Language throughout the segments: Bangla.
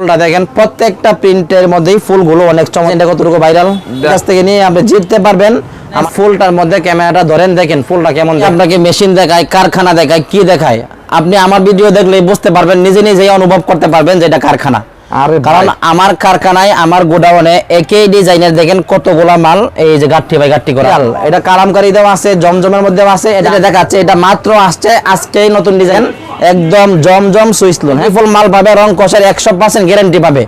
ফুলটা দেখেন প্রত্যেকটা প্রিন্টের মধ্যেই ফুলগুলো অনেক চমৎকার। এটা কতটুকু ভাইরাল কাছ থেকে নিয়ে আপনি জিততে পারবেন। আমার ফুলটার মধ্যে ক্যামেরাটা ধরেন দেখেন ফুলটা কেমন। আপনাকে মেশিন দেখায় কারখানা দেখায় কি দেখায়? আপনি আমার ভিডিও দেখলে বুঝতে পারবেন নিজে নিজেই অনুভব করতে পারবেন যে এটা কারখানা। কারণ আমার কারখানায় আমার গোডাউনে একই ডিজাইনের দেখেন কতগুলা মাল এই যে গাঠি বাই গাঠি করা। এটা কালামকারী দেওয়া আছে জমজমের মধ্যে আছে এটা দেখাচ্ছে এটা মাত্র আসছে আজকেই নতুন ডিজাইন একদম জমজম সুইচ লোন হ্যাঁ ফুল মাল পাবে রং কষের একশো পার্সেন্ট গ্যারেন্টি পাবে।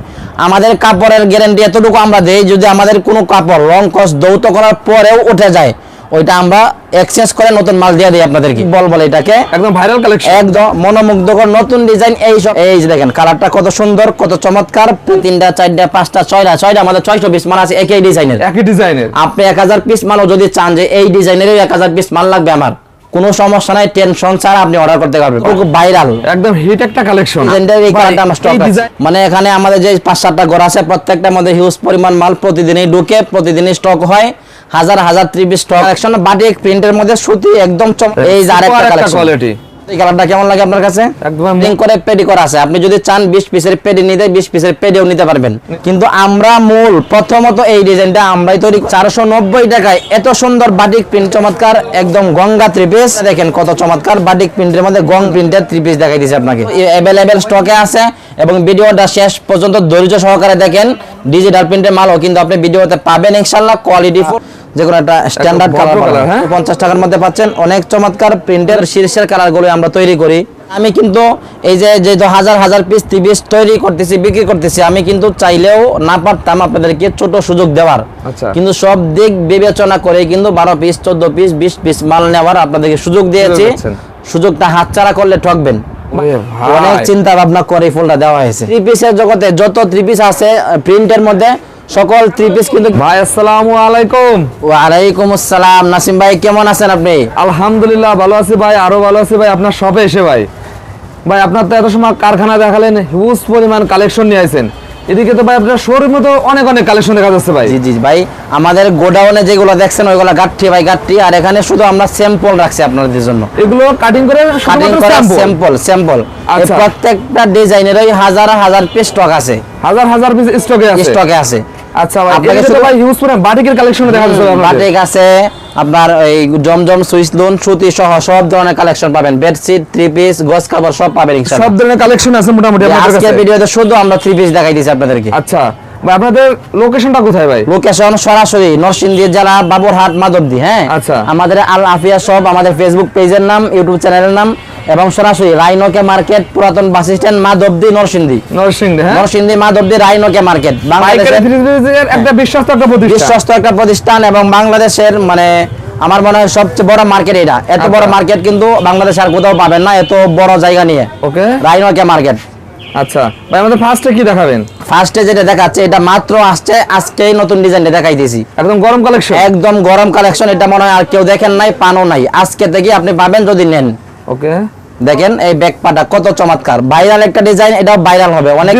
আমাদের কাপড়ের গ্যারেন্টি এতটুকু আমরা দেই যদি আমাদের কোনো কাপড় রং কষ দৌত করার পরেও উঠে যায় ওইটা আমরা এক্সচেঞ্জ করে নতুন মাল দিয়ে দিই আপনাদেরকে। বল বলে এটাকে। একদম ভাইরাল কালেকশন একদম মনোমুগ্ধকর নতুন ডিজাইন এই সব এই যে দেখেন কালারটা কত সুন্দর কত চমৎকার। তিনটা চারটা পাঁচটা ছয়টা ছয়টা আমাদের ছয়শো পিস মাল আছে একই ডিজাইনের একই ডিজাইনের আপনি এক হাজার পিস মালও যদি চান যে এই ডিজাইনেরই এক হাজার পিস মাল লাগবে আমার কোনো সমস্যা নাই টেনশন ছাড়া আপনি অর্ডার করতে পারবেন। খুব ভাইরাল একদম হিট একটা কালেকশন মানে এখানে আমাদের যে পাঁচ সাতটা ঘর আছে প্রত্যেকটার মধ্যে হিউজ পরিমাণ মাল প্রতিদিনই ঢুকে প্রতিদিনই স্টক হয়। হাজার হাজার ত্রিশ স্টক কালেকশন বাটিক প্রিন্টের মধ্যে সুতি একদম এই যে আরেকটা কোয়ালিটি এই কালারটা কেমন লাগে আপনার কাছে? একদম লিঙ্ক করে পেডি করা আছে। আপনি যদি চান 20 পিসের পেডি নিতে 20 পিসের পেডিও নিতে পারবেন। কিন্তু আমরা মূল প্রথমত এই ডিজাইনটা আমরাই তৈরি 490 টাকায় এত সুন্দর বাটিক প্রিন্ট চমৎকার একদম গঙ্গা থ্রি পিস দেখেন কত চমৎকার বাটিক প্রিন্টের মধ্যে গং প্রিন্টের থ্রি পিস দেখাই দিয়েছে আপনাকে। স্টকে আছে এবং ভিডিওটা শেষ পর্যন্ত ধৈর্য সহকারে দেখেন। ডিজিটাল প্রিন্টের মালও কিন্তু আপনি ভিডিওতে পাবেন ইনশাআল্লাহ কোয়ালিটি যে কোনো একটা স্ট্যান্ডার্ড কালার। colour, হ্যাঁ? পঞ্চাশ টাকার মধ্যে পাচ্ছেন অনেক চমৎকার প্রিন্টের শীর্ষের কালারগুলো আমরা তৈরি করি। আমি কিন্তু এই যে যেহেতু হাজার হাজার পিস পিস তৈরি করতেছি বিক্রি করতেছি আমি কিন্তু চাইলেও না পারতাম আপনাদেরকে ছোট সুযোগ দেওয়ার। আচ্ছা। কিন্তু সব দিক বিবেচনা করে কিন্তু বারো পিস চোদ্দ পিস বিশ পিস মাল নেওয়ার আপনাদেরকে সুযোগ দিয়েছি। সুযোগটা হাতছাড়া করলে ঠকবেন। অনেক চিন্তা ভাবনা করে ফুলটা দেওয়া হয়েছে। থ্রি পিসের জগতে যত থ্রি পিস আছে প্রিন্টের মধ্যে সকল থ্রি পিস কিন্তু ভাই আসসালামু আলাইকুম। ওয়ালাইকুম আসসালাম। নাসিম ভাই কেমন আছেন আপনি? আলহামদুলিল্লাহ ভালো আছি ভাই আরও ভালো আছি ভাই আপনার শপে এসে ভাই। ভাই আপনার তো এত সময় কারখানা দেখালেন হিউজ পরিমাণ কালেকশন নিয়ে আইছেন। এদিকে তো ভাই আপনার শোরুমে তো অনেক অনেক কালেকশন দেখা যাচ্ছে ভাই। জি জি ভাই আমাদের গোডাউনে যেগুলো দেখছেন ওইগুলো গাঠি ভাই গাঠি আর এখানে শুধু আমরা স্যাম্পল রাখছি আপনাদের জন্য। এগুলো কাটিং করে কাটিং করা। Sample sample. প্রত্যেকটা ডিজাইনেরই হাজার হাজার পিস স্টক আছে। হাজার হাজার পিস স্টকে আছে? স্টকে আছে। আচ্ছা ভাই হিউজ বাটিকের কালেকশন দেখা যাচ্ছে। বাটিক আছে আপনার এই জমজম সুইচ লোন সুতি সহ সব ধরনের কালেকশন পাবেন। বেডশিট থ্রি পিস গস কাভার সব পাবেন ইনশাআল্লাহ। সব ধরনের কালেকশন আছে মোটামুটি আপনাদের কাছে? ভিডিওতে শুধু আমরা থ্রি পিস দেখাই দিয়েছি আপনাদেরকে। আচ্ছা ভাই আপনাদের লোকেশনটা কোথায় ভাই? লোকেশন সরাসরি নরসিংদী জেলা বাবুরহাট মাধবদী হ্যাঁ? আচ্ছা। আমাদের আল আফিয়া সব আমাদের ফেসবুক পেজের নাম ইউটিউব চ্যানেলের নাম এবং সরাসরি রাইনোকে মার্কেট পুরাতন বাস স্ট্যান্ড মাধবদী নরসিংদী। নরসিংদী হ্যাঁ? নরসিংদী মাধবদী রাইনোকে মার্কেট। বাংলাদেশের একটা বিশ্বস্ত একটা প্রতিষ্ঠান। বিশ্বস্ত একটা প্রতিষ্ঠান এবং বাংলাদেশের মানে আমার মনে হয় সবচেয়ে বড় মার্কেট এটা। এত বড় আচ্ছা। মার্কেট কিন্তু বাংলাদেশে আর কোথাও পাবেন না এত বড় জায়গা নিয়ে। ওকে। রাইনোকে মার্কেট। আচ্ছা। ভাই আমাদের ফার্স্টে কি দেখাবেন? ফার্স্টে যেটা দেখাচ্ছে এটা মাত্র আসছে আজকেই নতুন ডিজাইনটা দেখাই দিয়েছি। একদম গরম কালেকশন একদম গরম কালেকশন এটা মনে হয় আর কেউ দেখেন নাই পানও নাই। আজকে থেকে আপনি পাবেন যদি নেন। ওকে? দেখেন এই ব্যাক পাটা কত চমৎকার। ভাইরাল একটা ডিজাইন এটাও ভাইরাল হবে। অনেক।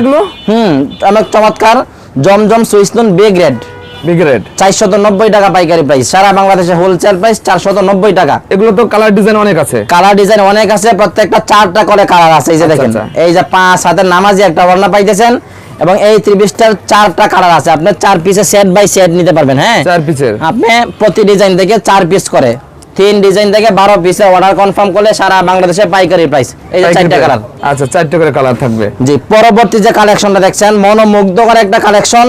এগুলো? হুম অনেক চমৎকার। জমজম সুইসনুন বি গ্রেড বিগ রেড চারশত নব্বই টাকা পাইকারি প্রাইস সারা বাংলাদেশে হোলসেল প্রাইস চারশত নব্বই টাকা। এগুলো তো কালার ডিজাইন অনেক আছে। কালার ডিজাইন অনেক আছে প্রত্যেকটা চারটা করে কালার আছে এই যে আচ্ছা, দেখেন। আচ্ছা। এই যে পাঁচ হাতের নামাজি একটা ওড়না পাইতেছেন এবং এই ত্রিবিশটার চারটা কালার আছে। আপনি চার পিসে সেট বাই সেট নিতে পারবেন হ্যাঁ? চার পিসের আপনি প্রতি ডিজাইন থেকে চার পিস করে। তিন ডিজাইন থেকে বারো পিসে অর্ডার কনফার্ম করলে সারা বাংলাদেশে পাইকারি প্রাইস এই যে চারটা কালার আচ্ছা চারটে করে কালার থাকবে। জি পরবর্তী যে কালেকশনটা দেখছেন মনোমুগ্ধকর একটা কালেকশন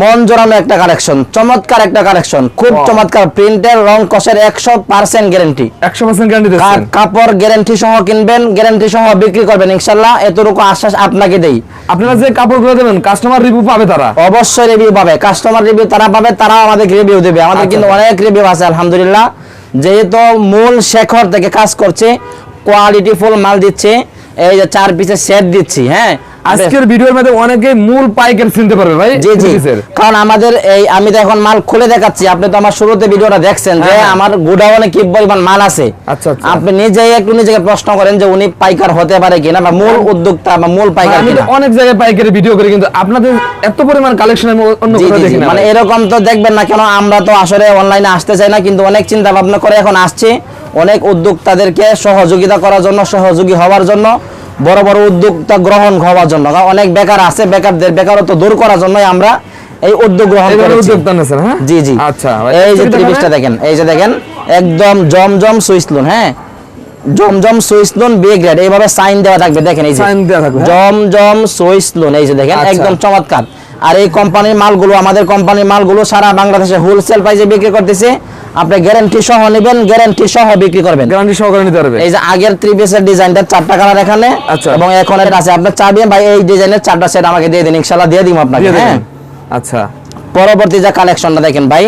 মন জোড়ানো একটা কালেকশন চমৎকার একটা কালেকশন খুব চমৎকার প্রিন্টের রং কষের একশো পার্সেন্ট গ্যারেন্টি একশো পার্সেন্ট গ্যারান্টি কাপড় গ্যারান্টি সহ কিনবেন গ্যারান্টি সহ বিক্রি করবেন ইনশাল্লাহ এতটুকু আশ্বাস আপনাকে দেই। আপনারা যে কাপড়গুলো দেবেন কাস্টমার রিভিউ পাবে তারা। অবশ্যই রিভিউ পাবে। কাস্টমার রিভিউ তারা পাবে তারাও আমাদের রিভিউ দেবে। আমাদের আচ্ছা। কিন্তু অনেক রিভিউ আছে আলহামদুলিল্লাহ। যেহেতু মূল শেখর থেকে কাজ করছে কোয়ালিটিফুল মাল দিচ্ছে, এই যে চার পিসের সেট দিচ্ছি হ্যাঁ? আজকের ভিডিওর মধ্যে অনেকে মূল পাইকারি চিনতে পারবে ভাই জি জি। কারণ আমাদের এই আমি তো এখন মাল খুলে দেখাচ্ছি আপনি তো আমার শুরুতে ভিডিওটা দেখছেন যে হ্যাঁ। আমার গোডাউনে কি পরিমাণ মাল আছে? আচ্ছা, আচ্ছা। আপনি নিজেই একটু নিজেকে প্রশ্ন করেন যে উনি পাইকার হতে পারে কিনা বা মূল উদ্যোক্তা বা মূল পাইকার আমি তো অনেক জায়গায় পাইকারি ভিডিও করি কিন্তু আপনাদের এত পরিমাণ কালেকশন আমি অন্য কোথাও দেখি না মানে এরকম তো দেখবেন না কেন আমরা তো আসলে অনলাইনে আসতে চাই না কিন্তু অনেক চিন্তা ভাবনা করে এখন আসছে। অনেক উদ্যোক্তাদেরকে সহযোগিতা করার জন্য সহযোগী হওয়ার জন্য। বড় বড় উদ্যোক্তা গ্রহণ হওয়ার জন্য। অনেক বেকার আছে বেকারদের বেকারত্ব দূর করার জন্যই আমরা এই উদ্যোগ গ্রহণ করেছি। হ্যাঁ? জি জি। আচ্ছা এই যে এটা দেখেন। এই যে দেখেন একদম জমজম সুইসলুন হ্যাঁ? জমজম সুইসলুন বি গ্রেড এইভাবে সাইন দেওয়া থাকবে দেখেন এই যে। Sign দেওয়া থাকবে, হ্যাঁ? জমজম সুইসলুন এই যে দেখেন আচ্ছা। একদম চমৎকার। আর এই কোম্পানির মালগুলো আমাদের কোম্পানির মালগুলো সারা বাংলাদেশে হোলসেল প্রাইসে বিক্রি করতেছে। আপনি গ্যারান্টি সহ নেবেন গ্যারান্টি সহ বিক্রি করবেন। গ্যারান্টি সহকারে নিতে পারবে এই যে আগের থ্রি পিসের ডিজাইনটা চারটা কালার এখানে আচ্ছা। এবং এখন এটা আছে আপনার চাবি ভাই এই ডিজাইনের চারটা সেট আমাকে দিয়ে দিন ইনশাআল্লাহ দিয়ে দিব আপনাকে হ্যাঁ? আচ্ছা। পরবর্তী যে কালেকশনটা দেখেন ভাই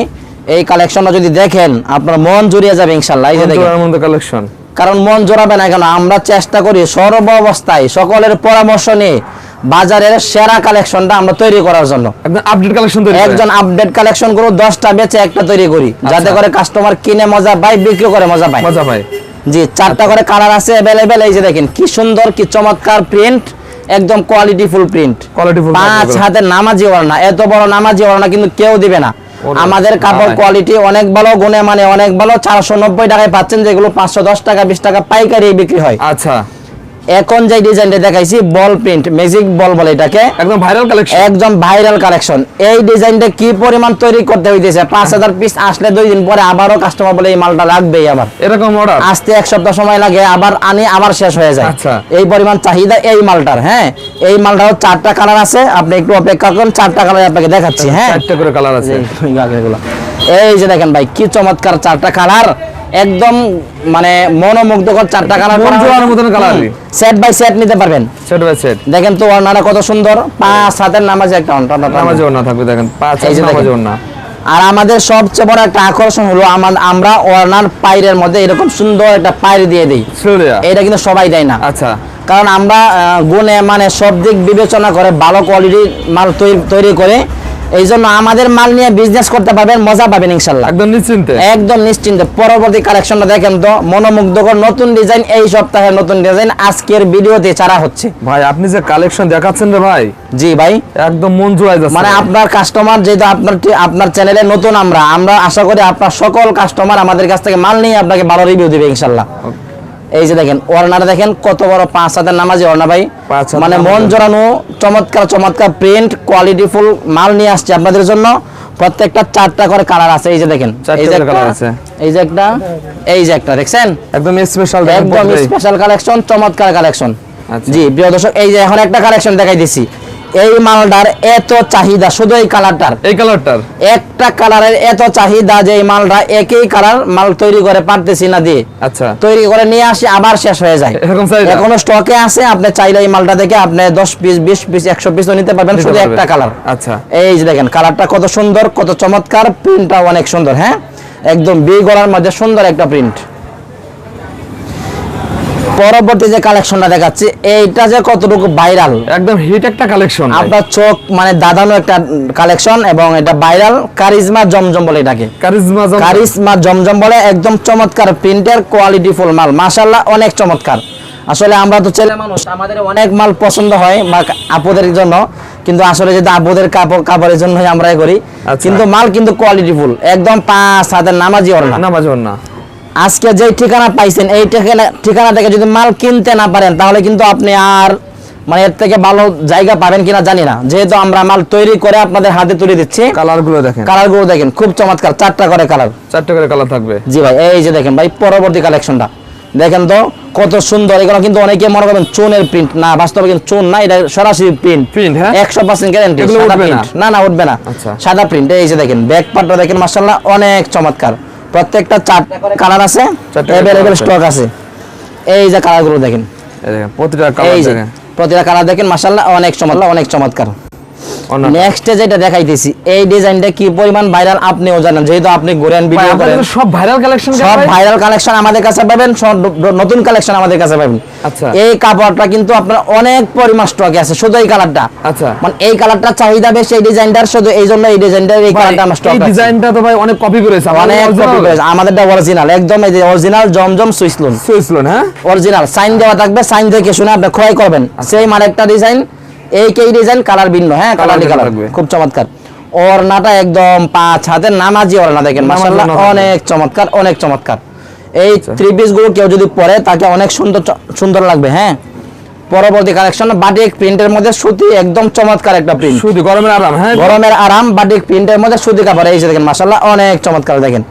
এই কালেকশনটা যদি দেখেন আপনার মন জুড়িয়ে যাবে ইনশাআল্লাহ। এই যে দেখেন। কালেকশন কারণ মন জোড়াবে না কেন? আমরা চেষ্টা করি সর্ব অবস্থায় সকলের পরামর্শ নিয়ে বাজারের সেরা কালেকশনটা আমরা তৈরি করার জন্য। একদম আপডেট কালেকশন তৈরি একজন একজন আপডেট কালেকশনগুলো দশটা বেচে একটা তৈরি করি। যাতে করে কাস্টমার কিনে মজা পায় বিক্রি করে মজা পায়। মজা পায়। জি চারটা করে কালার আছে অ্যাভেলেবেল এই যে দেখেন কি সুন্দর কি চমৎকার প্রিন্ট একদম quality full print quality full পাঁচ হাতের নামাজি ওড়না এত বড় নামাজি ওড়না কিন্তু কেউ দিবে না। আমাদের কাপড় কোয়ালিটি অনেক ভালো গুণে মানে অনেক ভালো চারশো নব্বই টাকায় পাচ্ছেন যেগুলো পাঁচশো দশ টাকা বিশ টাকা পাইকারি বিক্রি হয়। আচ্ছা। এখন যে ডিজাইনটা দেখাইছি বল প্রিন্ট ম্যাজিক বল বলে এটাকে। একদম ভাইরাল কালেকশন একদম ভাইরাল কালেকশন এই ডিজাইনটা কি পরিমাণ তৈরি করতে হইতেছে? পাঁচ হাজার পিস আসলে দুই দিন পরে আবারও কাস্টমার বলে এই মালটা লাগবেই আবার। এরকম অর্ডার আসতে এক সপ্তাহ সময় লাগে আবার আনি আবার শেষ হয়ে যায়। আচ্ছা। এই পরিমাণ চাহিদা এই মালটার হ্যাঁ? এই মালটার চারটা কালার আছে আপনি একটু অপেক্ষা করুন চারটা কালার আপনাকে দেখাচ্ছি হ্যাঁ? চারটে করে কালার আছে। এই যে দেখেন ভাই কি চমৎকার চারটা কালার একদম মানে মনোমুগ্ধকর চারটা কালার মন মতন colour। সেট বাই সেট নিতে পারবেন। সেট বাই সেট দেখেন তো ওড়নাটা কত সুন্দর। পাঁচ হাতের নামাজে একটা ওড়না। নামাজে ওড়না থাকবে দেখেন পাঁচ যে নামাজে। ওড়না। আর আমাদের সবচেয়ে বড় একটা আকর্ষণ হলো আমা- আমরা ওড়নার পাইরের মধ্যে এরকম সুন্দর একটা পাইর দিয়ে দিই। এটা কিন্তু সবাই দেয় না। আচ্ছা। কারণ আমরা গুণে মানে সব দিক বিবেচনা করে ভালো কোয়ালিটির মাল তৈরি- তৈরি করে এই জন্য আমাদের মাল নিয়ে বিজনেস করতে পারবেন মজা পাবেন ইনশাল্লাহ। একদম নিশ্চিন্তে। একদম নিশ্চিন্তে। পরবর্তী কালেকশনটা দেখেন তো মনোমুগ্ধকর নতুন ডিজাইন এই সপ্তাহের নতুন ডিজাইন আজকের ভিডিওতে ছাড়া হচ্ছে। ভাই আপনি যে কালেকশন দেখাচ্ছেন রে ভাই জি ভাই। একদম মন জোড়াই যাচ্ছে। মানে আপনার কাস্টমার যেহেতু আপনার আপনার চ্যানেলে নতুন আমরা আমরা আশা করি আপনার সকল কাস্টমার আমাদের কাছ থেকে মাল নিয়ে আপনাকে ভালো রিভিউ দিবে ইনশাল্লাহ। এই যে দেখেন ওড়নাটা দেখেন কত বড় পাঁচ হাতের নামাজি ওড়না ভাই। মানে মন। জোড়ানো চমৎকার চমৎকার প্রিন্ট কোয়ালিটি ফুল মাল নিয়ে আসছে আপনাদের জন্য। প্রত্যেকটা চারটা করে কালার আছে এই যে দেখেন। এই যে করে একটা, আছে। এই যে একটা এই যে একটা দেখছেন? একদম স্পেশাল একদম স্পেশাল কালেকশন চমৎকার কালেকশন আচ্ছা। জি প্রিয় দর্শক এই যে এখন একটা কালেকশন দেখাই দিছি এই মালটার এত চাহিদা শুধু এই কালারটার। এই কালারটার? একটা কালারের এত চাহিদা যে এই মালটা একই কালার মাল তৈরি করে পারতেছি না দিয়ে। আচ্ছা। তৈরি করে নিয়ে আসি আবার শেষ হয়ে যায়? এখনও স্টকে আছে আপনি চাইলে এই মালটা থেকে আপনি দশ পিস বিশ পিস একশো পিস নিতে পারবেন শুধু একটা কালার। আচ্ছা। এই যে দেখেন কালারটা কত সুন্দর কত চমৎকার প্রিন্টটা অনেক সুন্দর হ্যাঁ? একদম বি গলার মধ্যে সুন্দর একটা প্রিন্ট পরবর্তী যে কালেকশনটা দেখাচ্ছি এইটা যে কতটুকু ভাইরাল একদম হিট একটা কালেকশন আপনার চোখ মানে দাদানো একটা কালেকশন এবং এটা ভাইরাল কারিজমা জমজম বলে এটাকে। কারিজমা কারিজমা জমজম বলে একদম চমৎকার প্রিন্টের কোয়ালিটি ফুল মাল। মাশাল্লাহ অনেক চমৎকার। আসলে আমরা তো ছেলে মানুষ আমাদের অনেক মাল পছন্দ হয় বা আপুদের জন্য কিন্তু আসলে যেটা আপুদের কাপড় কাপড়ের জন্যই আমরাই করি আচ্ছা। কিন্তু মাল কিন্তু কোয়ালিটি ফুল একদম পাঁচ হাতের নামাজি ওর না নামাজ ওড়না। আজকে যে ঠিকানা পাইছেন এই ঠিকানা ঠিকানা থেকে যদি মাল কিনতে না পারেন তাহলে কিন্তু আপনি আর মানে এর থেকে ভালো জায়গা পাবেন কিনা জানি না। যেহেতু আমরা মাল তৈরি করে আপনাদের হাতে তুলে দিচ্ছি। কালারগুলো দেখেন। কালারগুলো দেখেন খুব চমৎকার চারটা করে কালার। চারটে করে কালার থাকবে। জি ভাই এই যে দেখেন ভাই পরবর্তী কালেকশনটা। দেখেন তো কত সুন্দর এগুলো কিন্তু অনেকে মনে করবেন চুনের প্রিন্ট না বাস্তবে কিন্তু চুন না এটা সরাসরি প্রিন্ট প্রিন্ট হ্যাঁ? একশো পার্সেন্ট গ্যারান্টি সাদা না? প্রিন্ট না না উঠবে না। আচ্ছা। সাদা প্রিন্ট এই যে দেখেন ব্যাক পার্টটা দেখেন মার্শাল্লাহ অনেক চমৎকার। প্রত্যেকটা চারটা করে কালার আছে। অ্যাভেলেবল। স্টক আছে। এই যে কালারগুলো দেখেন। এই দেখেন প্রতিটা কালার দেখেন। প্রতিটা কালার দেখেন মাশাআল্লাহ অনেক চমৎকার অনেক চমৎকার। নেক্সটে যেটা দেখাইতেছি এই ডিজাইনটা কি পরিমাণ ভাইরাল আপনিও জানেন যেহেতু আপনি ঘুরেন ভিডিও করেন। সব ভাইরাল কালেকশন সব ভাইরাল কালেকশন আমাদের কাছে পাবেন সব নতুন কালেকশন আমাদের কাছে পাবেন। আচ্ছা। এই কাপড়টা কিন্তু আপনার অনেক পরিমাণ স্টকে আছে শুধু এই কালারটা আচ্ছা। মানে এই কালারটা চাহিদা বেশি এই ডিজাইনটার শুধু এই জন্য এই ডিজাইনটার এই কালারটা আমার স্টক এই ডিজাইনটা তো ভাই অনেক কপি করেছে অনেক কপি করেছে আমাদেরটা অরিজিনাল একদম এই যে অরিজিনাল জমজম সুইসলুন সুইসলন হ্যাঁ? অরিজিনাল সাইন দেওয়া থাকবে সাইন দেখে শুনে আপনি ক্রয় করবেন। সেম আরেকটা ডিজাইন এই কেই ডিজাইন কালার ভিন্ন হ্যাঁ কালার কালার খুব চমৎকার। ওড়নাটা একদম পাঁচ হাতের নামাজি ওড়না দেখেন মাশাআল্লাহ অনেক চমৎকার অনেক চমৎকার। এই থ্রি পিসগুলো কেউ যদি পরে তাকে অনেক সুন্দর সুন্দর লাগবে হ্যাঁ। পরবর্তী কালেকশন বাটিক প্রিন্টের মধ্যে সুতি একদম চমৎকার একটা প্রিন্ট শুধু গরমের আরাম হ্যাঁ। গরমের আরাম বাটিক প্রিন্টের মধ্যে সুতি কাপড় এই যে দেখেন মাসাল্লাহ অনেক চমৎকার দেখেন।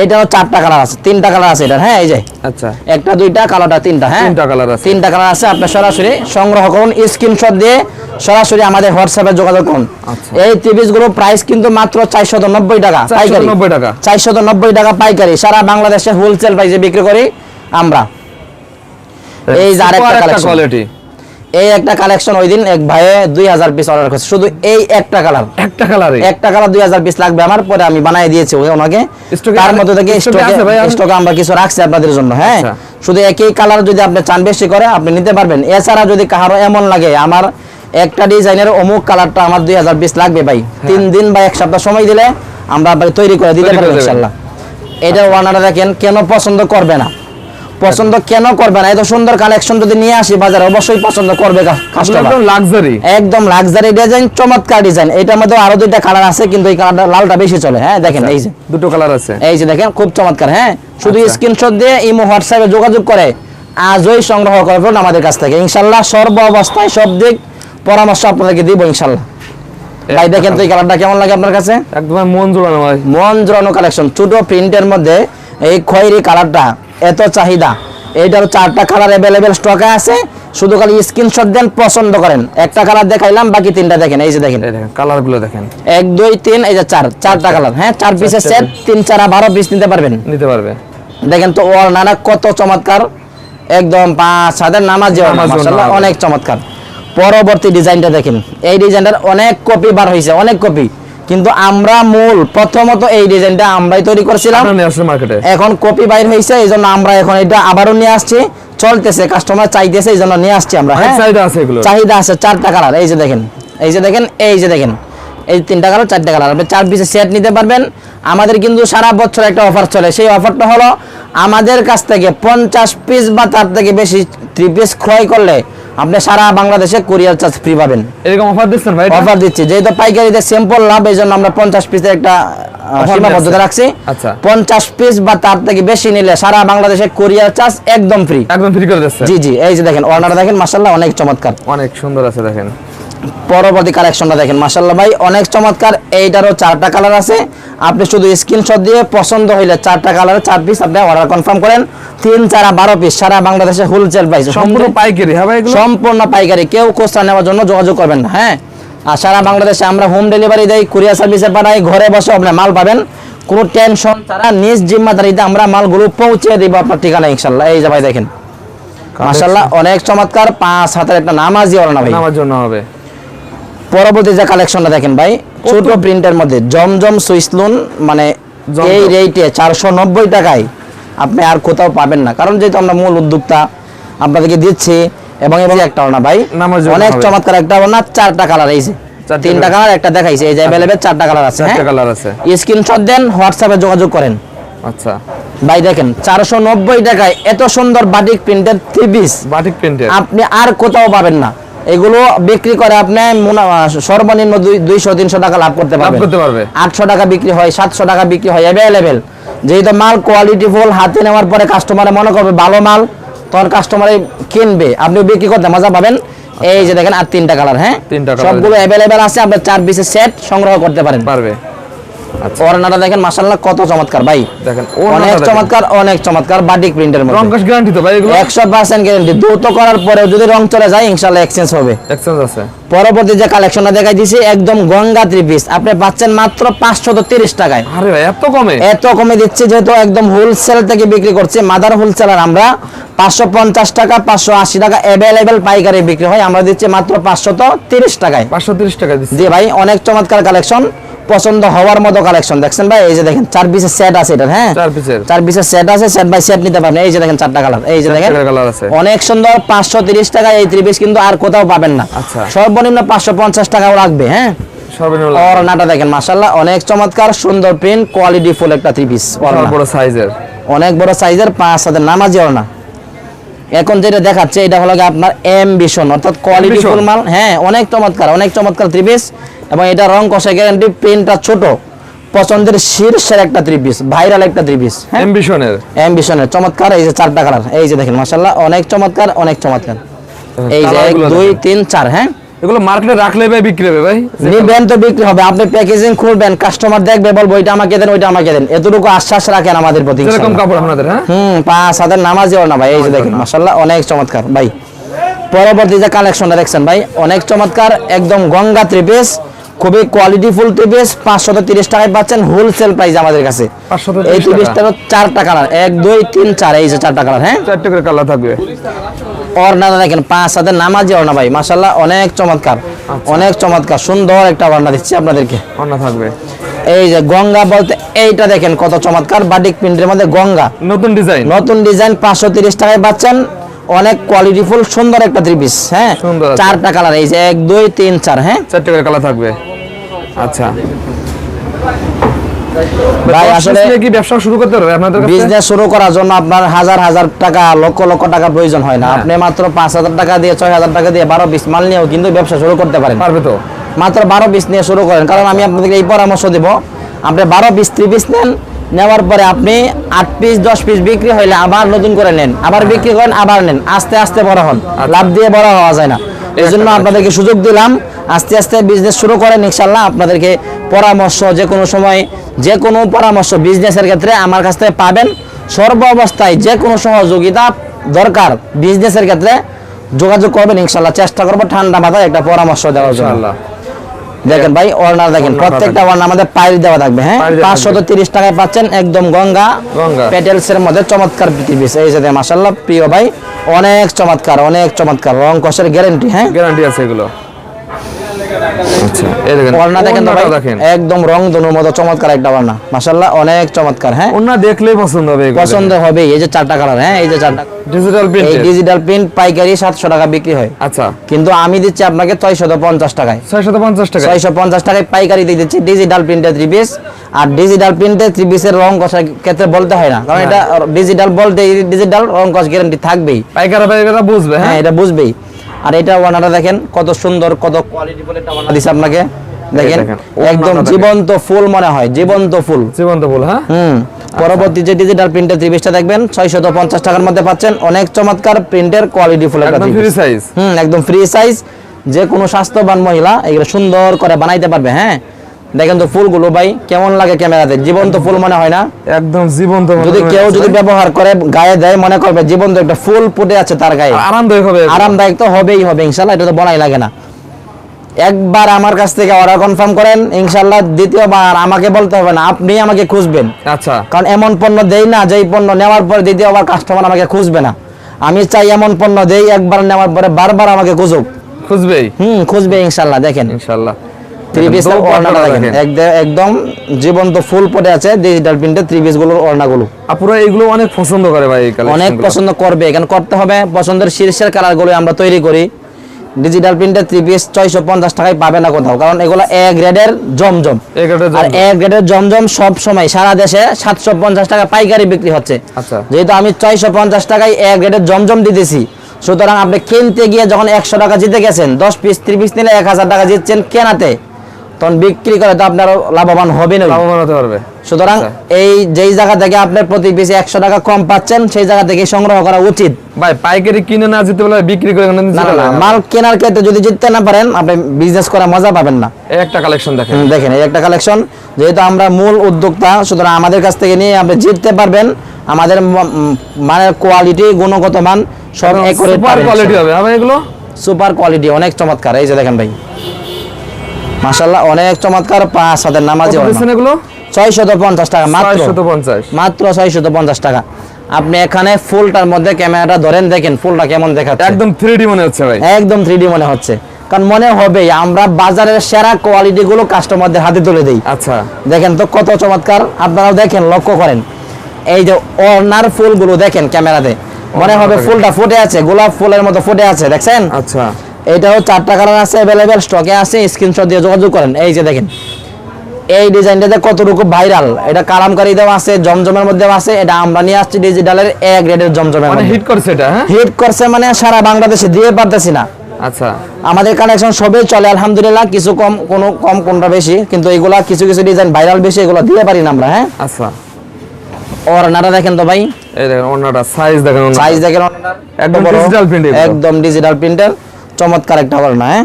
এইটাও চারটা কালার আছে তিনটা কালার আছে এটা হ্যাঁ এই যে। আচ্ছা। একটা দুইটা কালারটা তিনটা হ্যাঁ। তিনটা কালার আছে। তিনটা কালার আছে আপনি সরাসরি সংগ্রহ করুন স্ক্রিনশট দিয়ে সরাসরি আমাদের হোয়াটসঅ্যাপে যোগাযোগ করুন। আচ্ছা। এই ত্রিপিসগুলো প্রাইস কিন্তু মাত্র চারশত নব্বই টাকা পাইকারি। 490 টাকা। চারশত নব্বই টাকা পাইকারি। সারা বাংলাদেশে হোলসেল প্রাইসে বিক্রি করি আমরা। এই যে একটা কোয়ালিটি এই একটা কালেকশন ওই দিন এক ভাইয়ে দুই হাজার পিস অর্ডার করছে। শুধু এই একটা কালার একটা কালারে একটা কালার দুই হাজার পিস লাগবে আমার। পরে আমি বানিয়ে দিয়েছি ওই ওনাকে। তার মধ্যে থেকে? স্টকে আমরা কিছু রাখছি আপনাদের জন্য হ্যাঁ? আচ্ছা। শুধু একই কালার যদি আপনি চান বেশি করে আপনি নিতে পারবেন। এছাড়া যদি কারও এমন লাগে আমার একটা ডিজাইনের অমুক কালারটা আমার দুই হাজার পিস লাগবে ভাই। তিন দিন বা এক সপ্তাহ সময় দিলে আমরা তৈরি করে দিতে পারব ইনশাল্লাহ এটা ওয়ানারা দেখেন কেন পছন্দ করবে না? পছন্দ কেন করবে না? এত সুন্দর কালেকশন যদি নিয়ে আসি বাজারে অবশ্যই পছন্দ করবে কাস্টমার একদম লাক্সারি একদম লাক্সারি ডিজাইন চমৎকার ডিজাইন এটার মধ্যে আরও দুইটা কালার আছে কিন্তু এই কালারটা লালটা বেশি চলে। হ্যাঁ দেখেন এই যে। দুটো কালার আছে। এই যে দেখেন খুব চমৎকার হ্যাঁ? শুধু আচ্ছা। স্ক্রিনশট দিয়ে ইমো হোয়াটসঅ্যাপে যোগাযোগ করে আজই সংগ্রহ করবেন আমাদের কাছ থেকে। ইনশাল্লাহ সর্ব অবস্থায় সব দিক পরামর্শ আপনাদেরকে দিব ইনশাল্লাহ। ভাই দেখেন তো এই কালারটা কেমন লাগে আপনার কাছে? একদম মন জোড়ানো ভাই। মন জোড়ানো কালেকশন ছোট প্রিন্টের মধ্যে এই খয়েরি কালারটা এত চাহিদা। এইটার চারটা কালার অ্যাভেলেবেল স্টকে আছে শুধু খালি স্ক্রিনশট দেন পছন্দ করেন। একটা কালার দেখাইলাম বাকি তিনটা দেখেন এই যে দেখেন। এই দেখেন কালারগুলো দেখেন। এক দুই তিন এই যে চার চারটা কালার হ্যাঁ চার পিসের সেট তিন চার বারো পিস নিতে পারবেন। নিতে পারবে। দেখেন তো ওর নানা কত চমৎকার একদম পাঁচ হাজার নামাজ। অনেক চমৎকার। পরবর্তী ডিজাইনটা দেখেন। এই ডিজাইনটার অনেক কপি বার হয়েছে অনেক কপি কিন্তু আমরা মূল প্রথমত এই ডিজাইনটা আমরাই তৈরি করছিলাম। মার্কেটে এখন কপি বাইর হয়েছে এই জন্য আমরা এখন এটা আবারও নিয়ে আসছি। চলতেছে কাস্টমার চাইতেছে এই জন্য নিয়ে আসছি আমরা হ্যাঁ? চাহিদা আছে এগুলো। চাহিদা আছে চারটা কালার এই যে দেখেন এই যে দেখেন এই যে দেখেন। এই তিনটা কালার চারটা কালার আপনি চার পিসের সেট নিতে পারবেন। আমাদের কিন্তু সারা বছর একটা অফার চলে। সেই অফারটা হলো আমাদের কাছ থেকে পঞ্চাশ পিস বা তার থেকে বেশি থ্রি পিস ক্রয় করলে আপনি সারা বাংলাদেশে কুরিয়ার চার্জ ফ্রি পাবেন। এরকম অফার দিচ্ছেন ভাই অফার দিচ্ছি। যেহেতু পাইকারিতে সিম্পল লাভ এই জন্য আমরা পঞ্চাশ পিসে একটা সীমাবদ্ধতা রাখছি। আচ্ছা। পঞ্চাশ পিস বা তার থেকে বেশি নিলে সারা বাংলাদেশে কুরিয়ার চার্জ একদম ফ্রি একদম ফ্রি করে দিচ্ছে? জি জি এই যে দেখেন অর্ডার দেখেন মাসাল্লাহ অনেক চমৎকার। অনেক সুন্দর আছে দেখেন। পরবর্তী কালেকশনটা দেখেন মাসাল্লাহ ভাই। অনেক চমৎকার এইটারও চারটা কালার আছে। আপনি শুধু স্ক্রিনশট দিয়ে পছন্দ হইলে চারটা কালার চার পিস আপনি অর্ডার কনফার্ম করেন। তিন চার বারো পিস সারা বাংলাদেশে হোলসেল প্রাইস সম্পূর্ণ পাইকারি হ্যাঁ ভাই সম্পূর্ণ পাইকারি। কেউ খুচরা নেওয়ার জন্য যোগাযোগ করবেন না হ্যাঁ? আর সারা বাংলাদেশে আমরা হোম ডেলিভারি দেই কুরিয়ার সার্ভিসে পাঠাই ঘরে বসে আপনি মাল পাবেন। কোনো টেনশন তারা নিজ জিম্মাদারিতে আমরা মালগুলো পৌঁছে দিব আপনার ঠিকানা ইনশাল্লাহ এই যে ভাই দেখেন। মাসাল্লাহ অনেক চমৎকার পাঁচ হাতের একটা নামাজি ওরা না ভাই। আমার জন্য হবে। পরবর্তী যে কালেকশনটা দেখেন ভাই ছোট প্রিন্টের মধ্যে জমজম সুইসলুন মানে এই রেটে চারশো নব্বই টাকায় আপনি আর কোথাও পাবেন না। কারণ যেহেতু আমরা মূল উদ্যোক্তা আপনাদেরকে দিচ্ছি এবং এবং একটা না ভাই অনেক চমৎকার একটা না চারটা কালার এই চারটা তিনটা কালার একটা দেখাইছে এই যে অ্যাভেলেবেল চারটা কালার আছে চারটে হ্যাঁ? কালার আছে। স্ক্রিনশট দেন হোয়াটসঅ্যাপে যোগাযোগ করেন। আচ্ছা। ভাই দেখেন চারশো নব্বই টাকায় এত সুন্দর বাটিক প্রিন্টের থ্রি পিস বাটিক প্রিন্টের আপনি আর কোথাও পাবেন না। এগুলো বিক্রি করে আপনি সর্বনিম্ন দুইশো তিনশো টাকা লাভ করতে পারবেন। করতে পারবে। আটশো টাকা বিক্রি হয় সাতশো টাকা বিক্রি হয় অ্যাভেলেবেল যেহেতু মাল কোয়ালিটি ফুল হাতে নেওয়ার পরে কাস্টমারে মনে করবে ভালো মাল তখন কাস্টমারে কিনবে। আপনি বিক্রি করতে মজা পাবেন। এই যে দেখেন আর তিনটা কালার হ্যাঁ। সবগুলো অ্যাভেলেবেল আছে আপনার চার পিসের সেট সংগ্রহ করতে পারেন। পারবে। আচ্ছা ওড়নাটা দেখেন মাসাল্লাহ কত চমৎকার ভাই। দেখেন অনেক চমৎকার অনেক চমৎকার বাটিক প্রিন্টের মধ্যে। রংকাশ গ্যারান্টি তো ভাই এগুলো? একশো পার্সেন্ট গ্যারেন্টি দ্রুত করার পরেও যদি রং চলে যায় ইনশাল্লাহ এক্সচেঞ্জ হবে। এক্সচেঞ্জ আছে। পরবর্তী যে কালেকশনটা দেখাই দিছি একদম গঙ্গা থ্রি পিস আপনি পাচ্ছেন মাত্র পাঁচশো তিরিশ টাকায়। আরে ভাই এত কমে? এত কমে দিচ্ছি যেহেতু একদম হোলসেল থেকে বিক্রি করছি। মাদার হোলসেলার আমরা। পাঁচশো পঞ্চাশ টাকা পাঁচশো আশি টাকা অ্যাভেলেবেল পাইকারি বিক্রি হয়। আমরা দিচ্ছি মাত্র পাঁচশত তিরিশ টাকায়। পাঁচশো তিরিশ টাকা দিচ্ছি। জি ভাই অনেক চমৎকার কালেকশন পছন্দ হওয়ার মতো কালেকশন দেখছেন ভাই? এই যে দেখেন চার পিসের সেট আছে এটা হ্যাঁ? চার পিসের চার পিসের সেট আছে সেট বাই সেট নিতে পারবেন। এই যে দেখেন চারটা কালার এই যে দেখেন কালার আছে। অনেক সুন্দর পাঁচশো তিরিশ টাকা এই থ্রি কিন্তু আর কোথাও পাবেন না। আচ্ছা। সর্বনিম্ন পাঁচশো পঞ্চাশ টাকাও লাগবে হ্যাঁ? সর্বনিম্ন অরনাটা দেখেন মাসাল্লাহ অনেক চমৎকার সুন্দর প্রিন্ট কোয়ালিটি ফুল একটা থ্রি পিস বড় সাইজের অনেক বড় সাইজের পাঁচ হাজার নামাজি অরনা এখন যেটা দেখাচ্ছে এটা হলো যে আপনার অ্যাম্বিশন অর্থাৎ কোয়ালিটি ফুল মাল। হ্যাঁ অনেক চমৎকার অনেক চমৎকার থ্রি পিস এবং এটা রং কষা গ্যারান্টি প্রিন্টটা ছোট পছন্দের শীর্ষের একটা থ্রি পিস ভাইরাল একটা ত্রিপিস পিস হ্যাঁ? এমবিশনের অ্যাম্বিশনের চমৎকার এই যে চারটা কালার এই যে দেখেন মাসাল্লাহ অনেক চমৎকার অনেক চমৎকার। এই যে এক দুই। তিন চার হ্যাঁ? এগুলো মার্কেটে রাখলে ভাই বিক্রি হবে ভাই। নিবেন তো বিক্রি হবে। আপনি প্যাকেজিং খুলবেন কাস্টমার দেখবে বলব এটা আমাকে দেন ওইটা আমাকে দেন। এতটুকু আশ্বাস রাখেন আমাদের প্রতি এরকম কাপড় আপনাদের হ্যাঁ? হুম পাঁচ হাজার নামাজি না ভাই এই যে দেখেন মাসাল্লাহ অনেক চমৎকার। ভাই পরবর্তী যে কালেকশনটা দেখছেন ভাই অনেক চমৎকার একদম গঙ্গা থ্রি পিস খুবই কোয়ালিটি ফুল থ্রি পিস পাঁচশত তিরিশ টাকায় পাচ্ছেন হোলসেল প্রাইস আমাদের কাছে। 530 এই টাকা। চারটা কালার এক দুই তিন চার এই যে চারটা কালার হ্যাঁ? চারটে করে কালার থাকবে। অর্ণাটা দেখেন পাঁচ হাজার নামাজি অর্ণা ভাই মাসাল্লাহ অনেক চমৎকার অনেক চমৎকার সুন্দর একটা অর্ণা দিচ্ছি আপনাদেরকে। অন্য থাকবে। এই যে গঙ্গা বলতে এইটা দেখেন কত চমৎকার বাটিক প্রিন্টের মধ্যে গঙ্গা। নতুন ডিজাইন নতুন ডিজাইন পাঁচশো তিরিশ টাকায় পাচ্ছেন অনেক কোয়ালিটি ফুল সুন্দর একটা থ্রি পিস হ্যাঁ? চারটা কালার এই যে এক দুই তিন চার হ্যাঁ? চারটে করে কালার থাকবে। আচ্ছা। ভাই আসলে আসলে কি ব্যবসা শুরু করতে পারবে আপনাদের বিজনেস শুরু করার জন্য আপনার হাজার হাজার টাকা লক্ষ লক্ষ টাকা প্রয়োজন হয় না। হ্যাঁ। আপনি মাত্র পাঁচ হাজার টাকা দিয়ে ছয় হাজার টাকা দিয়ে বারো বিশ মাল নিয়েও কিন্তু ব্যবসা শুরু করতে পারেন। পারবে তো? মাত্র বারো নিয়ে শুরু করেন। কারণ আমি আপনাদেরকে এই পরামর্শ দেব আপনি বারো পিস ত্রি পিস নেন নেওয়ার পরে আপনি আট পিস দশ পিস বিক্রি হইলে আবার নতুন করে নেন। আবার বিক্রি করেন আবার নেন। আস্তে আস্তে বড় হন। লাভ দিয়ে বড় হওয়া যায় না। এই জন্য আপনাদেরকে সুযোগ দিলাম আস্তে আস্তে বিজনেস শুরু করেন ইনশাল্লাহ আপনাদেরকে পরামর্শ যে কোনো সময় যে কোনো পরামর্শ বিজনেসের ক্ষেত্রে আমার কাছ থেকে পাবেন। সর্ব অবস্থায় যে কোনো সহযোগিতা দরকার বিজনেসের ক্ষেত্রে যোগাযোগ করবেন ইনশাল্লাহ চেষ্টা করব ঠান্ডা মাথায় একটা পরামর্শ দেওয়ার জন্য। ইনশাআল্লাহ। দেখেন ভাই অর্ডার দেখেন প্রত্যেকটা ওয়ান আমাদের পাইল দেওয়া থাকবে হ্যাঁ? পাঁচশো তো পাঁচশত তিরিশ টাকায় পাচ্ছেন একদম গঙ্গা গঙ্গা। পেটেলস এর মধ্যে চমৎকার পিস। এই যে মাসাল্লাহ প্রিয় ভাই অনেক চমৎকার অনেক চমৎকার। রং কষের গ্যারেন্টি হ্যাঁ? গ্যারান্টি আছে এগুলো। আচ্ছা এই দেখেন ওড়না দেখেন তো ভাই? ওড়নাটা দেখেন। একদম রং ধনুর মতো চমৎকার একটা ওড়না। মাসাল্লাহ অনেক চমৎকার হ্যাঁ? ওড়না দেখলেই পছন্দ হবে পছন্দ হবে এই যে চারটা কালার হ্যাঁ? এই যে চারটা ডিজিটাল এই ডিজিটাল প্রিন্ট পাইকারি সাতশো টাকা বিক্রি হয়। আচ্ছা। কিন্তু আমি দিচ্ছি আপনাকে ছয়শত পঞ্চাশ টাকায়। 650 টাকা ছয়শো পঞ্চাশ টাকায় পাইকারি দিয়ে দিচ্ছি ডিজিটাল প্রিন্টের থ্রি পিস আর ডিজিটাল প্রিন্টের থ্রি পিসের রং কষার ক্ষেত্রে বলতে হয় না। কারণ এটা ডিজিটাল বলতে ডিজিটাল রং কষ গ্যারান্টি থাকবেই। পাইকার বুঝবে হ্যাঁ? হ্যাঁ এটা বুঝবেই। আর এটা ওয়ানাটা দেখেন কত সুন্দর কত কোয়ালিটি বলে এটা ওয়ানা দিছে আপনাকে। দেখেন একদম জীবন্ত ফুল মনে হয় জীবন্ত ফুল। জীবন্ত ফুল হ্যাঁ? হুম পরবর্তী যে ডিজিটাল প্রিন্টের থ্রি দেখবেন ছয়শত পঞ্চাশ টাকার মধ্যে পাচ্ছেন। অনেক চমৎকার প্রিন্টের কোয়ালিটি ফুল একদম ফ্রি সাইজ হুম একদম ফ্রি সাইজ যে কোনো স্বাস্থ্যবান মহিলা এগুলো সুন্দর করে বানাইতে পারবে হ্যাঁ? দেখেন তো ফুলগুলো ভাই কেমন লাগে ক্যামেরাতে? জীবন্ত ফুল মনে হয় না? একদম জীবন্ত যদি কেউ যদি ব্যবহার করে গায়ে দেয় মনে করবে জীবন্ত একটা ফুল ফুটে আছে তার গায়ে। আরামদায়ক হবে। আরামদায়ক তো হবেই হবে ইনশাল্লাহ এটা তো বলাই লাগে না। একবার আমার কাছ থেকে অর্ডার কনফার্ম করেন ইনশাল্লাহ দ্বিতীয়বার আমাকে বলতে হবে না আপনি আমাকে খুঁজবেন। আচ্ছা। কারণ এমন পণ্য দেই না যেই পণ্য নেওয়ার পর দ্বিতীয়বার কাস্টমার আমাকে খুঁজবে না। আমি চাই এমন পণ্য দেই একবার নেওয়ার পরে বারবার আমাকে খুঁজুক। খুঁজবেই। হুম খুঁজবে ইনশাল্লাহ দেখেন। ইনশাআল্লাহ থ্রি পিস দোপাট্টাটা দেখেন। দেখেন। একদম- জীবন্ত ফুল পড়ে আছে ডিজিটাল প্রিন্টের থ্রি পিসগুলোর আপুরা এগুলো অনেক পছন্দ করে ভাই অনেক পছন্দ করবে এখানে করতে হবে পছন্দের শীর্ষের আমরা তৈরি করি। ডিজিটাল প্রিন্টের থ্রি পিস ছয়শো পঞ্চাশ টাকায় পাবে না কোথাও কারণ এগুলো এ গ্রেডের জমজম। এই আর এ গ্রেডের জমজম সব সময় সারা দেশে সাতশো পঞ্চাশ টাকা পাইকারি বিক্রি হচ্ছে। আচ্ছা। যেহেতু আমি ছয়শো পঞ্চাশ টাকায় এ গ্রেডের জমজম দিতেছি সুতরাং আপনি কিনতে গিয়ে যখন একশো টাকা জিতে গেছেন দশ পিস ত্রিশ পিস নিলে এক হাজার টাকা জিতছেন কেনাতে। তখন বিক্রি করে তো আপনার লাভবান হবেন লাভবান হতে পারবে। সুতরাং আচ্ছা। এই যেই জায়গা থেকে আপনার প্রতি পিসে একশো টাকা কম পাচ্ছেন সেই জায়গা থেকে সংগ্রহ করা উচিত। ভাই পাইকারি কিনে না যেতে বলে বিক্রি করে না না, না মাল কেনার ক্ষেত্রে যদি জিততে না পারেন আপনি বিজনেস করা মজা পাবেন না। এই একটা কালেকশন দেখেন। দেখেন এই একটা কালেকশন যেহেতু আমরা মূল উদ্যোক্তা সুতরাং আমাদের কাছ থেকে নিয়ে আপনি জিততে পারবেন। আমাদের ম- উম, মানের কোয়ালিটি গুণগত মান সব সুপার কোয়ালিটি হবে। ভাই এগুলো? সুপার কোয়ালিটি অনেক চমৎকার। এই যে দেখেন ভাই। মাশাল্লাহ অনেক চমৎকার পাঁচ হাতের নামাজি এগুলো? পঞ্চাশ টাকা মাত্র। 650 মাত্র পঞ্চাশ টাকা। আপনি এখানে ফুলটার মধ্যে ক্যামেরাটা ধরেন দেখেন ফুলটা কেমন দেখাচ্ছে। একদম 3D মনে হচ্ছে ভাই। একদম থ্রি মনে হচ্ছে। কারণ মনে হবে আমরা বাজারের সেরা কোয়ালিটি গুলো কাস্টমারদের হাতে তুলে দিই। আচ্ছা। দেখেন তো কত চমৎকার আপনারাও দেখেন লক্ষ্য করেন। এই যে অর্নার ফুলগুলো দেখেন ক্যামেরাতে। মনে হবে ফুলটা ফুটে আছে গোলাপ ফুলের মতো ফুটে আছে দেখছেন? আচ্ছা। এটাও চারটা কালার আছে অ্যাভেলেবেল স্টকে আছে স্ক্রিনশট দিয়ে যোগাযোগ করেন। এই যে দেখেন এই ডিজাইনটাতে কতটুকু ভাইরাল এটা কালামকারি দেওয়া আছে জমজমের মধ্যেও আছে এটা আমরা নিয়ে আসছি ডিজিটালের এ গ্রেডের জমজমের মানে হিট করছে এটা হ্যাঁ? হিট করছে মানে সারা বাংলাদেশে দিয়ে পারতেছি না। আচ্ছা। আমাদের কালেকশন সবই চলে আলহামদুলিল্লাহ কিছু কম কোনো কম কোনটা বেশি কিন্তু এগুলা কিছু কিছু ডিজাইন ভাইরাল বেশি এগুলো দিয়ে পারি না আমরা হ্যাঁ? আচ্ছা। ওর নাটা দেখেন তো ভাই। এই দেখেন ওনাটা সাইজ দেখেন সাইজ দেখেন একদম ডিজিটাল এগুলো। একদম ডিজিটাল প্রিন্টার চমৎকার একটা ওড়না হ্যাঁ?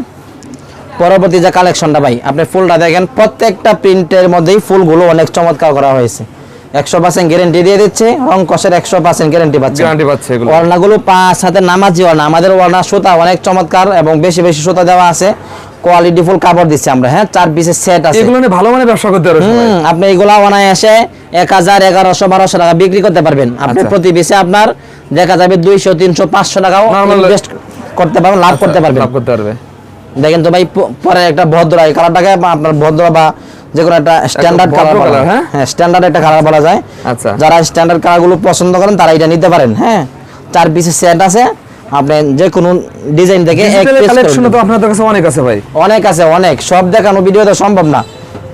পরবর্তী যে কালেকশনটা ভাই আপনি ফুলটা দেখেন প্রত্যেকটা প্রিন্টের মধ্যেই ফুলগুলো অনেক চমৎকার করা হয়েছে। একশো পার্সেন্ট গ্যারেন্টি দিয়ে দিচ্ছে রং কষের একশো পার্সেন্ট গ্যারেন্টি পাচ্ছে। গ্যারান্টি পাচ্ছে ওড়নাগুলো পাঁচ হাতে নামাজি ওড়না আমাদের ওড়না সুতা অনেক চমৎকার এবং বেশি বেশি সুতা দেওয়া আছে। কোয়ালিটি ফুল কাপড় দিচ্ছি আমরা হ্যাঁ? চার পিসের সেট আছে। এগুলো নিয়ে ভালো মানে ব্যবসা করতে পারো সবাই। হুম, আপনি এগুলা অনায়াসে এক হাজার এগারোশো বারোশো টাকা বিক্রি করতে পারবেন। আপনি আচ্ছা। প্রতি পিসে আপনার দেখা যাবে দুইশো তিনশো পাঁচশো টাকাও ইনভেস্ট করতে পারবেন লাভ করতে পারবেন। লাভ করতে পারবে। দেখেন তো ভাই পরে একটা ভদ্র এই কালারটাকে আপনার ভদ্র বা যে কোনো একটা স্ট্যান্ডার্ড কালার বলা হ্যাঁ? স্ট্যান্ডার্ড একটা কালার বলা যায়। আচ্ছা। যারা স্ট্যান্ডার্ড কালারগুলো পছন্দ করেন তারা এটা নিতে পারেন হ্যাঁ? চার পিসের সেট আছে। আপনি যে কোনো ডিজাইন থেকে এক করে কালেকশন তো আপনাদের কাছে অনেক আছে ভাই। অনেক আছে অনেক। সব দেখানো ভিডিও তো সম্ভব না।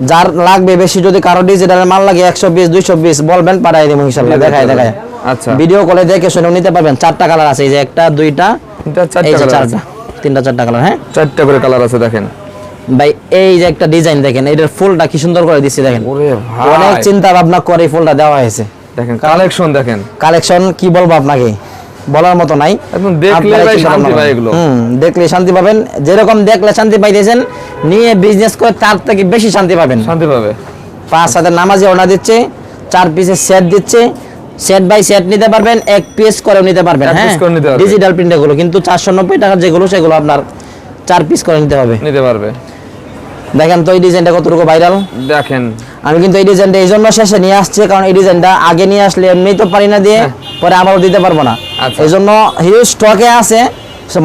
যার লাগবে বেশি যদি কারও ডিজিটালের মাল লাগে একশো বিশ দুইশো বিশ বলবেন পাঠাই দেবো দিয়ে দেখায় দেখায় আচ্ছা। ভিডিও কলে দেখে শুনে নিতে পারবেন। চারটা কালার আছে এই যে একটা দুইটা তিনটা চারটা কালার হ্যাঁ? চারটা করে কালার আছে দেখেন। ভাই এই যে একটা ডিজাইন দেখেন এটার ফুলটা কি সুন্দর করে দিচ্ছি দেখেন। অনেক চিন্তা ভাবনা করে ফুলটা দেওয়া হয়েছে। দেখেন কালেকশন দেখেন। কালেকশন কি বলব আপনাকে? বলার মতো নাই। দেখলে শান্তি দেখলে পাবেন। যেরকম দেখলে শান্তি পাইতেছেন নিয়ে বিজনেস করে তার থেকে বেশি শান্তি পাবেন। শান্তি পাবে। পাঁচ হাজার নামাজি অর্ডার দিচ্ছে চার পিসের সেট দিচ্ছে সেট বাই সেট নিতে পারবেন এক পিস করে নিতে পারবেন হ্যাঁ। ডিজিটাল প্রিন্টগুলো কিন্তু চারশো নব্বই টাকার যেগুলো সেগুলো আপনার চার পিস করে নিতে হবে। নিতে পারবে। দেখেন তো এই ডিজাইনটা কতটুকু ভাইরাল দেখেন। আমি কিন্তু এই ডিজাইনটা এই জন্য শেষে নিয়ে আসছি কারণ এই ডিজাইনটা আগে নিয়ে আসলে এমনি তো পারি না দিয়ে পরে আবারও দিতে পারব না। আচ্ছা। এই জন্য হিউজ স্টকে আছে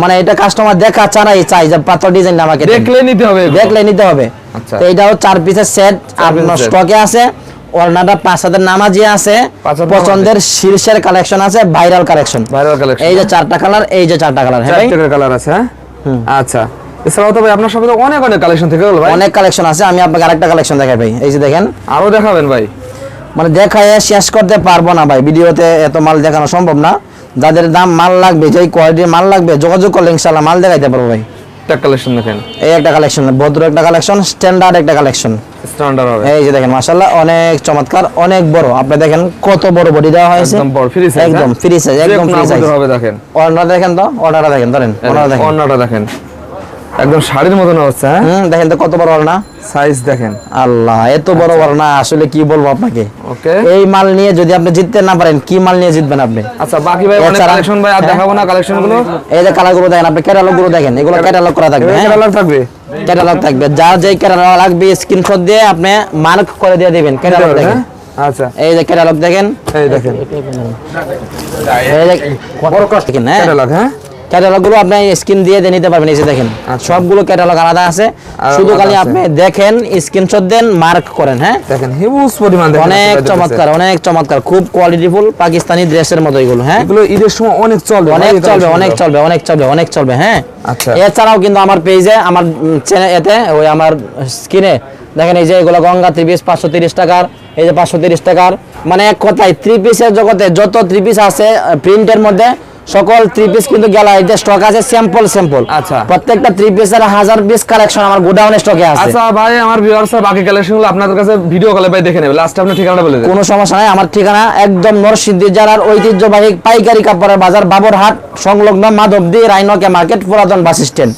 মানে এটা কাস্টমার দেখা ছাড়াই চাই যে পাথর ডিজাইনটা আমাকে দেখলে নিতে হবে দেখলে নিতে হবে। আচ্ছা। তো এইটাও চার পিসের সেট আপনার স্টকে আছে। ওড়নাটা পাঁচ হাজার নামাজি আছে পছন্দের শীর্ষের কালেকশন আছে ভাইরাল কালেকশন ভাইরাল কালেকশন এই যে চারটা কালার এই যে চারটা কালার হ্যাঁ কালার আছে হ্যাঁ? আচ্ছা। এছাড়াও তো ভাই আপনার সাথে অনেক অনেক কালেকশন থেকে গেল ভাই। অনেক কালেকশন আছে আমি আপনাকে আরেকটা কালেকশন দেখাই ভাই। এই যে দেখেন। আরও দেখাবেন ভাই। মানে দেখায় শেষ করতে পারব না ভাই ভিডিওতে এত মাল দেখানো সম্ভব না। যাদের দাম মাল লাগবে যেই কোয়ালিটির মাল লাগবে যোগাযোগ করলে মাল দেখাইতে পারব ভাই। একটা কালেকশন দেখেন। এই একটা কালেকশন ভদ্র একটা কালেকশন স্ট্যান্ডার্ড একটা কালেকশন স্ট্যান্ডার্ড হবে। এই যে দেখেন মাশাআল্লাহ অনেক চমৎকার অনেক বড়। আপনি দেখেন কত বড় বডি দেওয়া হয়েছে। একদম বড় ফ্রি সাইজ একদম ফ্রি সাইজ একদম ফ্রি সাইজ হবে দেখেন। অর্ডার দেখেন তো অর্ডারটা দেখেন ধরেন অর্ডার দেখেন। অন্যটা দেখেন। একদম শাড়ির মতন হচ্ছে হ্যাঁ? দেখেন তো কত বড় অর্ডার সাইজ দেখেন। আল্লাহ এত বড় বড় না আসলে কি বলব আপনাকে? ওকে। এই মাল নিয়ে যদি আপনি জিততে না পারেন কি মাল নিয়ে জিতবেন আপনি? আচ্ছা বাকি ভাই অনেক কালেকশন ভাই আর হ্যাঁ। দেখাবো না কালেকশনগুলো? এই যে কালারগুলো দেখেন আপনি ক্যাটালগগুলো দেখেন এগুলো ক্যাটালগ করা থাকবে হ্যাঁ? থাকবে? ক্যাটালগ থাকবে। যার যে ক্যাটালগ লাগবে স্ক্রিনশট দিয়ে আপনি মার্ক করে দিয়ে দিবেন ক্যাটালগ দেখেন। হ্যাঁ? আচ্ছা। এই যে ক্যাটালগ দেখেন। এই দেখেন। এই বড় কষ্ট দেখেন হ্যাঁ? ক্যাটালগ হ্যাঁ? ক্যাটালগগুলো আপনি স্ক্রিন দিয়ে দিয়ে নিতে পারবেন এই যে দেখেন। সবগুলো ক্যাটালগ আলাদা আছে। শুধু খালি আপনি দেখেন স্ক্রিনশট দেন মার্ক করেন হ্যাঁ? দেখেন হিউজ পরিমাণ দেখেন অনেক চমৎকার অনেক চমৎকার খুব কোয়ালিটিফুল পাকিস্তানি ড্রেসের মতো এগুলো হ্যাঁ? এগুলো ঈদের সময় অনেক চলবে অনেক চলবে অনেক চলবে অনেক চলবে অনেক চলবে হ্যাঁ? আচ্ছা। এছাড়াও কিন্তু আমার পেজে আমার চ্যানেল এতে ওই আমার স্ক্রিনে দেখেন এই যে এগুলো গঙ্গা থ্রি পিস পাঁচশো তিরিশ টাকার এই যে পাঁচশো তিরিশ টাকার মানে এক কথায় থ্রি পিসের জগতে যত থ্রি পিস আছে প্রিন্টের মধ্যে সকল থ্রি পিস কিন্তু গ্যালারিতে স্টক আছে স্যাম্পল স্যাম্পল আচ্ছা। প্রত্যেকটা থ্রি পিসের হাজার পিস কালেকশন আমার গোডাউনে স্টকে আছে। আচ্ছা ভাই আমার ভিউয়ার্স বাকি কালেকশনগুলো আপনাদের কাছে ভিডিও কলে ভাই দেখে নেবে। লাস্ট আপনি ঠিকানাটা বলে দেন। কোনো সমস্যা নাই আমার ঠিকানা একদম নরসিদ্ধি জেলার ঐতিহ্যবাহী পাইকারি কাপড়ের বাজার বাবরহাট সংলগ্ন মাধবদী রাইনকে মার্কেট পুরাতন বাস স্ট্যান্ড